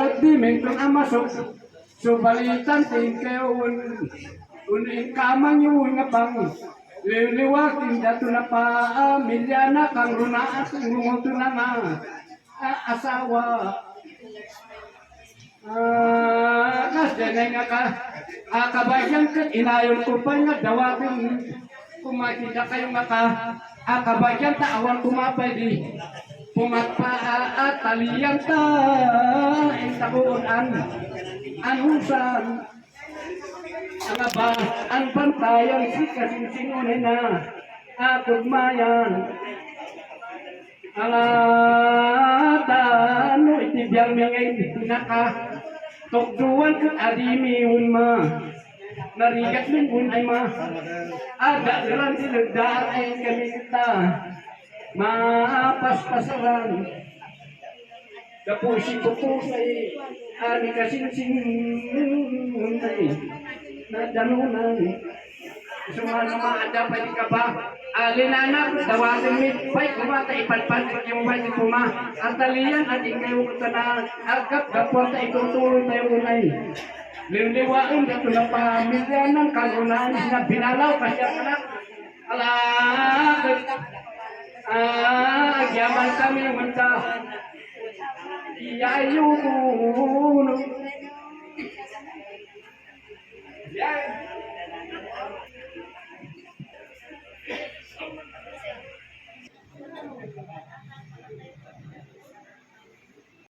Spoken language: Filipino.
At di mengkong amasok, subalitan tingkeon, uning kamang yun nga bang, liliwakin dato na pa, milya na kang runa at nguto na nga, a- asawa. Ah, kasi na nga ka, ah, kabayan ka, inayon ko pa nga dawatin, kumakita kayo nga ka, ah, kabayan ta, awan kumapay di, pumapa at taliyan ta, ang tabuon an, anusan, ang aba, ang pantayan, si kasinsingunin na, akod mayan, ang atano, itibiyang mingay, naka, tukduan ka adimiun ma, narigat mingun ay ma, aga diran silagdaan ay kami mapaspasaran, kapusi ko po say, ani kasinsing ay, na danunan, Sumano mga ada pa di ka ba? Alinanak, dawasin mi, bay kumata ipanpan yung bay di puma. Ang talian at ikaw ko na agap kapwa ta itutuloy tayo unay. Liliwain ka na pamilya ng kalunan na binalaw kasi anak. Alak! Ah, zaman kami mentah. Yayun